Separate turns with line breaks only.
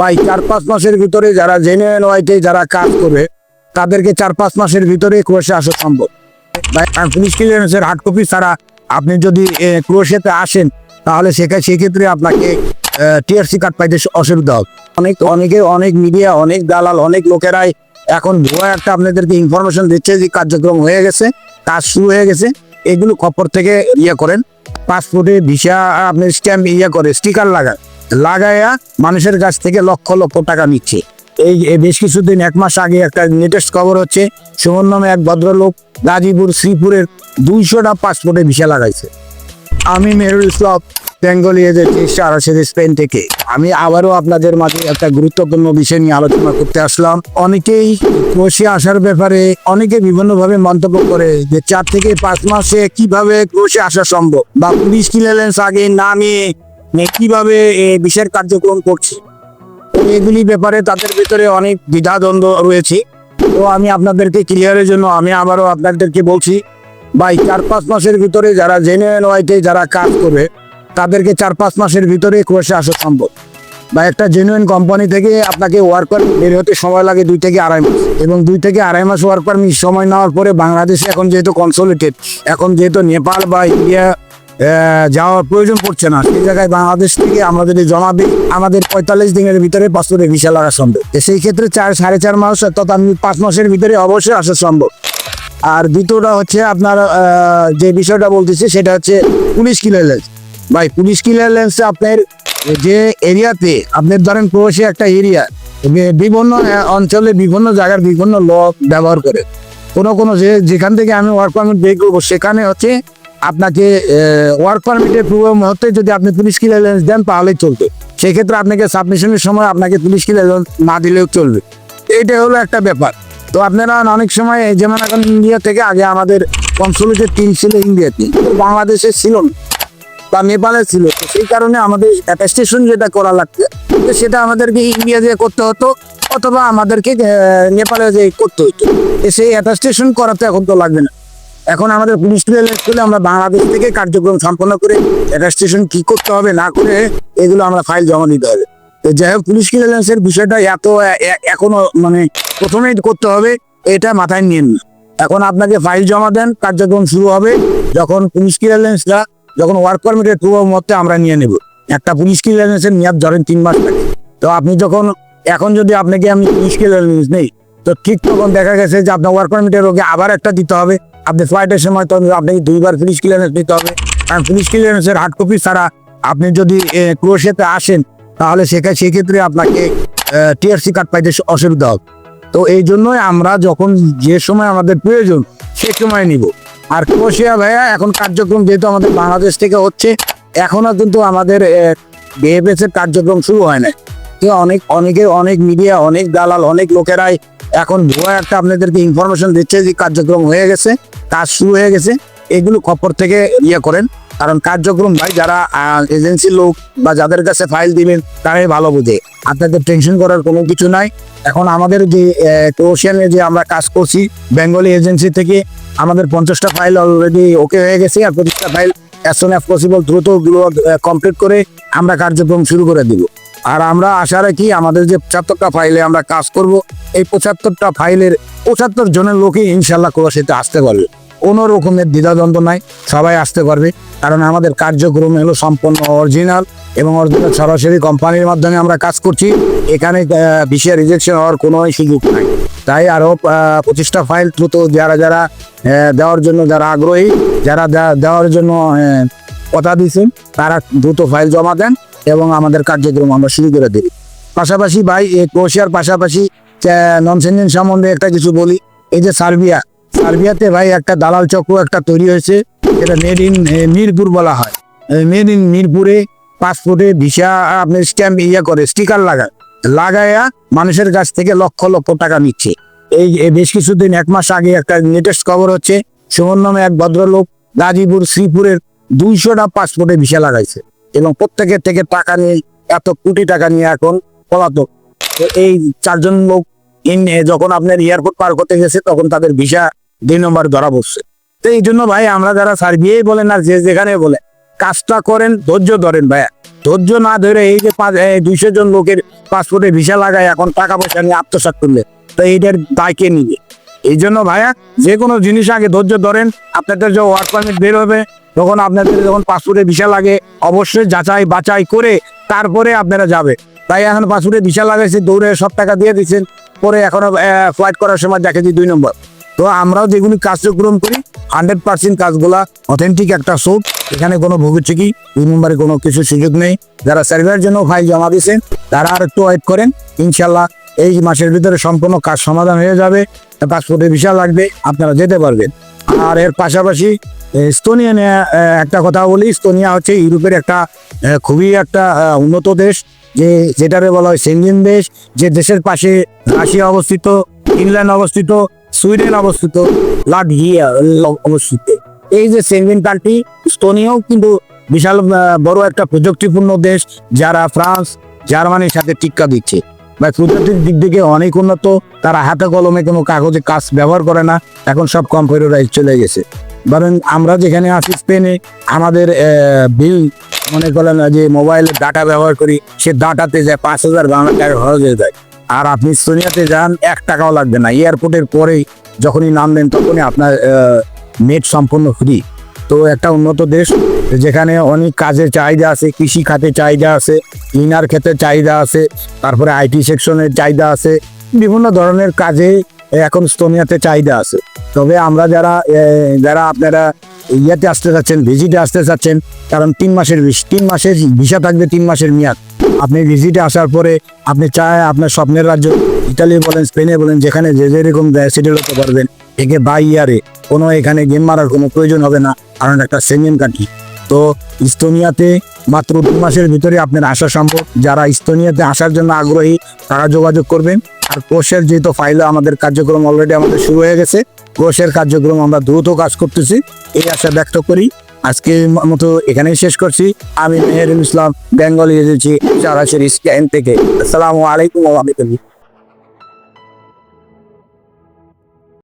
ভাই, চার পাঁচ মাসের ভিতরে যারা জেনুইন ওয়াইতে যারা কাজ করবে, তাদেরকে চার পাঁচ মাসের ভিতরে ক্রোশে আসা সম্ভব। ভাই পুলিশ ক্লিয়ারেন্সের হার্ড কপি ছাড়া আপনি যদি ক্রোশেতে আসেন, তাহলে সেখানে, সেক্ষেত্রে আপনাকে টিআরসি কার্ড পাইতে অসুবিধা হবে। অনেক, অনেকে, অনেক মিডিয়া অনেক দালাল, অনেক লোকেরাই এখন ভুয়া একটা আপনাদেরকে ইনফরমেশন দিচ্ছে যে কার্যক্রম হয়ে গেছে, কাজ শুরু হয়ে গেছে, এগুলো খবর থেকে ইয়ে করেন। পাসপোর্টে ভিসা আপনি স্ট্যাম্প ইয়ে করে স্টিকার লাগান। লাগাইয়া মানুষের কাছ থেকে লক্ষ লক্ষ টাকা নিচ্ছে। এই বেশ কিছুদিন, এক মাস আগে একটা লেটেস্ট খবর হচ্ছে, সুমন নামে এক ভদ্রলোক গাজীপুর শ্রীপুরের দুইশোটা পাসপোর্টে ভিসা লাগাইছে। আমি মেহরুল ইসলাম বেঙ্গলি আরাসের স্পেন থেকে। আমি আবারও আপনাদের মাঝে একটা গুরুত্বপূর্ণ বিষয় নিয়ে আলোচনা করতে আসলাম। অনেকেই ক্রোশে আসার ব্যাপারে অনেকে বিভিন্নভাবে মন্তব্য করে যে, চার থেকে পাঁচ মাসে কীভাবে ক্রোশে আসা সম্ভব? বা পুলিশ ক্লিয়ারেন্স আগে না নিয়ে কীভাবে এই বিষয়ের কার্যক্রম করছে? এগুলি ব্যাপারে তাদের ভিতরে অনেক দ্বিধাদ্বন্দ্ব রয়েছে। তো আমি আপনাদেরকে ক্লিয়ারের জন্য আমি আবারও আপনাদেরকে বলছি, ভাই, চার পাঁচ মাসের ভিতরে যারা জেনুইন ওয়াইতে যারা কাজ করবে, তাদেরকে চার পাঁচ মাসের ভিতরে ক্রোশে আসা সম্ভব। বা একটা জেনুইন কোম্পানি থেকে আপনাকে ওয়ার্ক পারমিট বের হতে সময় লাগে দুই থেকে আড়াই মাস। এবং দুই থেকে আড়াই মাস ওয়ার্ক পারমিট সময় নেওয়ার পরে বাংলাদেশে এখন যেহেতু কনসোলিটেড এখন যেহেতু নেপাল বা ইন্ডিয়া যাওয়ার প্রয়োজন পড়ছে না। সেই জায়গায় বাংলাদেশ থেকে আমরা যদি জমা দিই, আমাদের পঁয়তাল্লিশ দিনের ভিতরে পাসপোর্টে ভিসা লাগা সম্ভব। সেই ক্ষেত্রে চার, সাড়ে চার মাস আমি পাঁচ মাসের ভিতরে অবশ্যই আসা সম্ভব। আর দ্বিতীয়টা হচ্ছে আপনার যে বিষয়টা বলতেছি, সেটা হচ্ছে পুলিশ ক্লিয়ারেন্স ভাই, পুলিশ ক্লিয়ারেন্সে আপনার যে এরিয়াতে, আপনার ধরেন প্রবাসী একটা এরিয়া বিভিন্ন অঞ্চলে বিভিন্ন জায়গার বিভিন্ন ল ব্যবহার করে। কোনো কোনো যে, যেখান থেকে আমি ওয়ার্ক পারমিট বের করব, সেখানে হচ্ছে আপনাকে ওয়ার্ক পারমিটের পূর্ব মুহূর্তে যদি আপনি পুলিশ ক্লিয়ারেন্স দেন, তাহলেই চলবে। সেক্ষেত্রে আপনাকে সাবমিশনের সময় আপনাকে পুলিশ ক্লিয়ারেন্স না দিলেও চলবে। এইটা হলো একটা ব্যাপার। তো আপনারা অনেক সময় যেমন এখন ইন্ডিয়া থেকে আগে আমাদের কনসুলেটের টিম ছিল ইন্ডিয়াতে বাংলাদেশে ছিল না, বা নেপালে ছিল। তো সেই কারণে আমাদের অ্যাটাস্টেশন যেটা করা লাগতো, তো সেটা আমাদেরকে ইন্ডিয়া দিয়ে করতে হতো, অথবা আমাদেরকে নেপালে যে করতে হতো। সেই অ্যাটাস্টেশন করাতে এখন তো লাগবে না। এখন আমাদের পুলিশ করলে আমরা বাংলাদেশ থেকে কার্যক্রম সম্পন্ন করে অ্যাটাস্টেশন কি করতে হবে, না করে এগুলো আমরা ফাইল জমা দিতে হবে। তো যাই হোক, পুলিশ ক্লিয়ারেন্সের বিষয়টা এত এখনও মানে প্রথমেই করতে হবে, এটা মাথায় নিন এখন আপনাকে ফাইল জমা দেন, কার্যক্রম শুরু হবে, যখন পুলিশ ক্লিয়ারেন্সটা যখন ওয়ার্ক পারমিটের পূর্ব মতে আমরা নিয়ে নেব। একটা পুলিশ ক্লিয়ারেন্সের মেয়াদ ধরেন তিন মাস থাকে। তো আপনি যখন, এখন যদি আপনাকে আমি পুলিশ ক্লিয়ারেন্স নেই, তো ঠিক তখন দেখা গেছে যে আপনার ওয়ার্ক পারমিটের রোগে আবার একটা দিতে হবে। আপনি ফ্লাইটের সময় তো আপনাকে দুইবার পুলিশ ক্লিয়ারেন্স দিতে হবে। কারণ পুলিশ ক্লিয়ারেন্সের হার্ড কপি ছাড়া আপনি যদি ক্রোশিয়াতে আসেন, তাহলে সেখানে সেক্ষেত্রে আপনাকে টিআরসি কার্ড পাইতে অসুবিধা হবে। তো এই জন্যই আমরা যখন যে সময় আমাদের প্রয়োজন, সে সময় নিব। আর ক্রোশিয়া ভাইয়া, এখন কার্যক্রম যেহেতু আমাদের বাংলাদেশ থেকে হচ্ছে এখনও কিন্তু আমাদের বিএফএস এর কার্যক্রম শুরু হয় না অনেক, অনেকে, অনেক মিডিয়া অনেক দালাল, অনেক লোকেরাই এখন ভুয়া একটা আপনাদেরকে ইনফরমেশন দিচ্ছে যে কার্যক্রম হয়ে গেছে, কাজ শুরু হয়ে গেছে, এগুলো খবর থেকে ইয়ে করেন। কারণ কার্যক্রম ভাই, যারা এজেন্সির লোক বা যাদের কাছে ফাইল দিবেন, তারাই ভালো বোঝে। আপনাদের টেনশন করার কোনো কিছু নাই। এখন আমাদের যে ক্রোশিয়ানে যে আমরা কাজ করছি বেঙ্গলি এজেন্সি থেকে আমাদের পঞ্চাশটা ফাইল অলরেডি ওকে হয়ে গেছে আর পঁচিশটা file as soon as possible দ্রুত কমপ্লিট করে আমরা কার্যক্রম শুরু করে দিব। আর আমরা আশা রাখি আমাদের যে পঁচাত্তরটা ফাইলে আমরা কাজ করব, এই পঁচাত্তরটা ফাইলের পঁচাত্তর জনের লোকই ইনশাল্লাহ ক্রোশিতে আসতে পারবে। কোনো রকমের দ্বিধাদ্বন্দ্ব নাই, সবাই আসতে পারবে। কারণ আমাদের কার্যক্রম হলো সম্পূর্ণ অরিজিনাল এবং অরিজিনাল সরাসরি কোম্পানির মাধ্যমে আমরা কাজ করছি। এখানে বিষয় রিজেকশন হওয়ার কোনো সুযোগ নাই। তাই আরও পঁচিশটা ফাইল দ্রুত যারা যারা দেওয়ার জন্য যারা আগ্রহী, যারা দেওয়ার জন্য কথা দিয়েছেন, তারা দ্রুত ফাইল জমা দেন। এবং আমাদের কার্যক্রম আমরা শুরু করে দিই। পাশাপাশি ভাই ক্রোশিয়ার পাশাপাশি নন সেঞ্জেন সম্বন্ধে একটা কিছু বলি। এই যে সার্বিয়া, সার্বিয়াতে ভাই একটা দালাল চক্র একটা তৈরি হয়েছে এটা মেড ইন মিরপুর বলা হয়। মেড ইন মিরপুরে পাসপোর্টে ভিসা আপনি স্ট্যাম্প ইয়ে করে স্টিকার লাগায়। লাগায়া মানুষের কাছ থেকে লক্ষ লক্ষ টাকা নিচ্ছে। এই এই বেশ কিছুদিন, এক মাস আগে একটা লেটেস্ট খবর হচ্ছে, সুমন নামে এক ভদ্রলোক গাজীপুর শ্রীপুরের দুইশোটা পাসপোর্টে ভিসা লাগাইছে। এবং প্রত্যেকের থেকে টাকা নিয়ে, এত কোটি টাকা নিয়ে এখন পলাতক। তো এই চারজন লোক যখন আপনার এয়ারপোর্ট পার করতে গেছে, তখন তাদের ভিসা দুই নম্বর ধরা পড়ছে। তো এই জন্য ভাই, আমরা যারা সার্বিয়াই বলেন আর যে যেখানে বলে, কাজটা করেন, ধৈর্য ধরেন ভাইয়া। ধৈর্য না ধরে এই যে পাঁচ দুইশো জন লোকের পাসপোর্টে ভিসা লাগায়, এখন টাকা পয়সা নিয়ে আত্মসাৎ করলে, তো এইটার দায় কে নিবে। এই জন্য ভাইয়া, যে কোনো জিনিস আগে ধৈর্য ধরেন, আপনাদের যে ওয়ার্ক পারমিট বের হবে তখন আপনাদের যখন পাসপোর্টে ভিসা লাগে, অবশ্যই যাচাই বাছাই করে তারপরে আপনারা যাবে। তাই এখন পাসপোর্টে ভিসা লাগাইছে দৌড়ে সব টাকা দিয়ে দিচ্ছেন পরে এখনও ফ্লাইট করার সময় দেখে দিই নম্বর। তো আমরাও যেগুলি কার্যক্রম করি হান্ড্রেড পার্সেন্ট কাজগুলা অথেন্টিক একটা সোপ এখানে কোনো ভুগিচ্ছি দুই নম্বরে কোনো কিছু সুযোগ নেই। যারা সার্ভের জন্য ফাইল জমা দিয়েছেন, তারা আর একটু ওয়েট করেন। ইনশাল্লাহ এই মাসের ভিতরে সম্পূর্ণ কাজ সমাধান হয়ে যাবে। পাসপোর্টে ভিসা লাগবে, আপনারা যেতে পারবেন। আর এর পাশাপাশি স্তোনিয়া নিয়ে একটা কথা বলি স্তোনিয়া হচ্ছে ইউরোপের একটা খুবই একটা উন্নত দেশ, যে যেটারে বলা হয় সেনজেন দেশ, যে দেশের পাশে রাশিয়া অবস্থিত, ইংল্যান্ড অবস্থিত, সুইডেন অবস্থিত, লাটভিয়া অবস্থিত। এই যে সেনজেন কান্ট্রি স্তোনিয়াও কিন্তু বিশাল বড় একটা প্রযুক্তিপূর্ণ দেশ, যারা ফ্রান্স, জার্মানির সাথে টিক্কা দিচ্ছে। বা প্রযুক্তির দিক থেকে অনেক উন্নত, তারা হাতে কলমে কোনো কাগজে কাজ ব্যবহার করে না, এখন সব কম্পিউটারাইজ চলে গেছে। কারণ আমরা যেখানে আছি স্পেনে আমাদের বিল, মনে করেন যে মোবাইলের ডাটা ব্যবহার করি, সে ডাটাতে যায় পাঁচ হাজার বাংলা টাকা খরচ হয়ে যায়। আর আপনি সোনিয়াতে যান, এক টাকাও লাগবে না। এয়ারপোর্টের পরেই যখনই নামলেন তখনই আপনার নেট সম্পূর্ণ ফ্রি তো একটা উন্নত দেশ, যেখানে অনেক কাজের চাহিদা আছে, কৃষি খাতে চাহিদা আছে ক্লিনার ক্ষেত্রে চাহিদা আছে, তারপরে আইটি সেকশনের চাহিদা আছে, বিভিন্ন ধরনের কাজে এখন স্তোনিয়াতে চাহিদা আছে। তবে আমরা যারা যারা আপনারা ইয়েতে আসতে চাচ্ছেন, ভিজিটে আসতে চাচ্ছেন, কারণ তিন মাসের তিন মাসের ভিসা থাকবে তিন মাসের মেয়াদ। আপনি ভিজিটে আসার পরে আপনি চায় আপনার স্বপ্নের রাজ্য ইতালি বলেন, স্পেনে বলেন, যেখানে যে যেরকম সেটেল হতে পারবেন। একে বাই ইয়ারে কোনো এখানে গেম মারার কোনো প্রয়োজন হবে না, কারণ একটা সেমিয়ান কান্ট্রি তো ইস্তোনিয়াতে মাত্র দু মাসের ভিতরে আপনার আসা সম্ভব। যারা ইস্তোনিয়াতে আসার জন্য আগ্রহী, তারা যোগাযোগ করবেন। আর কোষের যেহেতু ফাইলে আমাদের কার্যক্রম অলরেডি আমাদের শুরু হয়ে গেছে, কোষের কার্যক্রম আমরা দ্রুত কাজ করতেছি। এই আশা ব্যক্ত করি। আজকে মতো এখানেই শেষ করছি। আমি মেহেরুল ইসলাম, বেঙ্গলি এসেছি সরাসরি স্ক্যান থেকে। আসসালামু আলাইকুম ওয়া রাহমাতুল্লাহ।